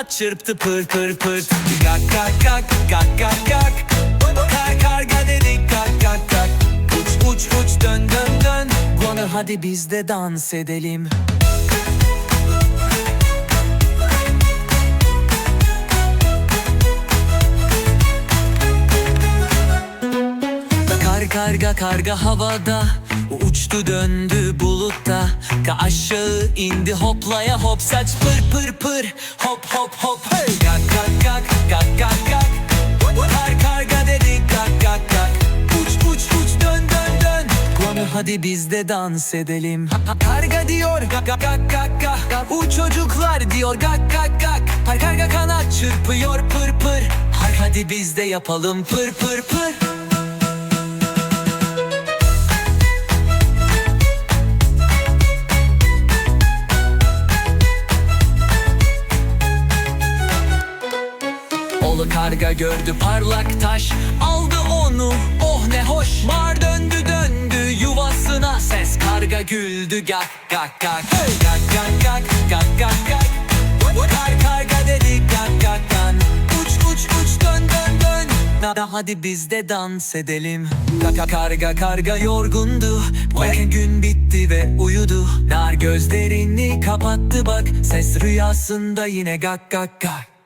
kanat çırptı pır pır pır. Gak gak gak gak gak gak. Kar karga dedik gak gak gak. Uç uç uç dön dön dön. Guana hadi biz de dans edelim karga karga havada. Uçtu döndü bulutta. Ka aşağı indi hoplaya hop. Saç pır pır pır. Hop hop hop. Hey. Gak gak gak gak gak gak. Kar karga dedi. Gak gak gak. Uç uç uç dön dön dön. Konu hadi biz de dans edelim. Karga diyor gak gak gak gak gak. U çocuklar diyor gak gak gak. Kar karga kanat çırpıyor pır pır. Hay hadi biz de yapalım. Pır pır pır karga gördü parlak taş. Aldı onu oh ne hoş. Mar döndü döndü yuvasına. Ses karga güldü gak gak gak. Hey. Gak gak gak gak gak gak. Kar karga dedi gak gak gak. Uç uç uç dön dön dön. Nada hadi biz de dans edelim. Kaka karga karga yorgundu. Bakın gün bitti ve uyudu. Nar gözlerini kapattı bak. Ses rüyasında yine gak gak gak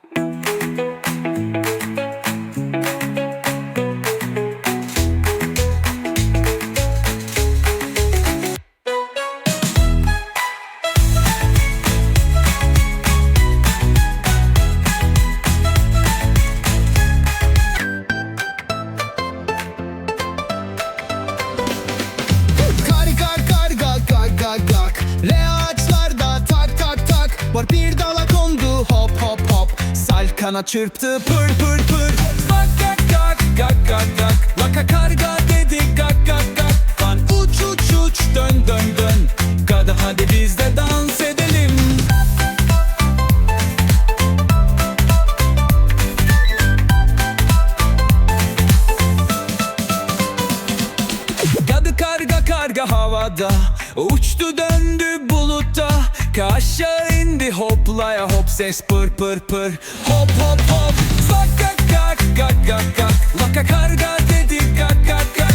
bir dala kondu. Hop hop hop. Sal kana çırptı. Pır pır pır. Bak gak gak gak gak gak Laka karga dedi gak gak gak Lan uç uç uç. Dön dön dön. Hadi hadi biz havada. Uçtu döndü bulutta Ka aşağı indi hoplaya. Hop ses pır pır pır. Hop hop hop. Bak gak gak gak gak gak Laka karga dedi gak gak gak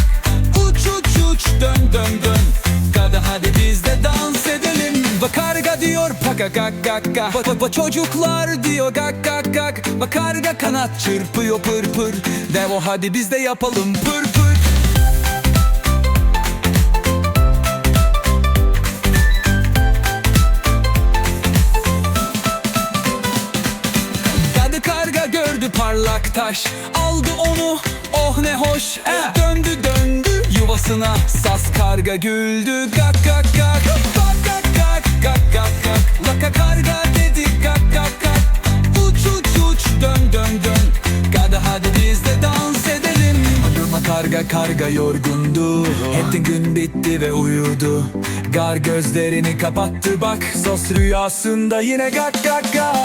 Uç uç uç dön dön dön. Kadı hadi biz de dans edelim. Bak karga diyor paka gak gak Bak bak bak çocuklar diyor gak gak gak Bak karga kanat çırpıyor pır pır. Devo hadi biz de yapalım pır pır parlak taş. Aldı onu oh ne hoş. Döndü döndü yuvasına Sas karga güldü. Gak gak gak. Gak gak gak gak gak gak. Laka karga dedi gak gak gak. Uç uç uç dön dön dön. Kadı hadi biz de dans edelim. Durma karga karga yorgundu. Hepten gün bitti ve uyudu. Gar gözlerini kapattı bak. Sos rüyasında yine gak gak gak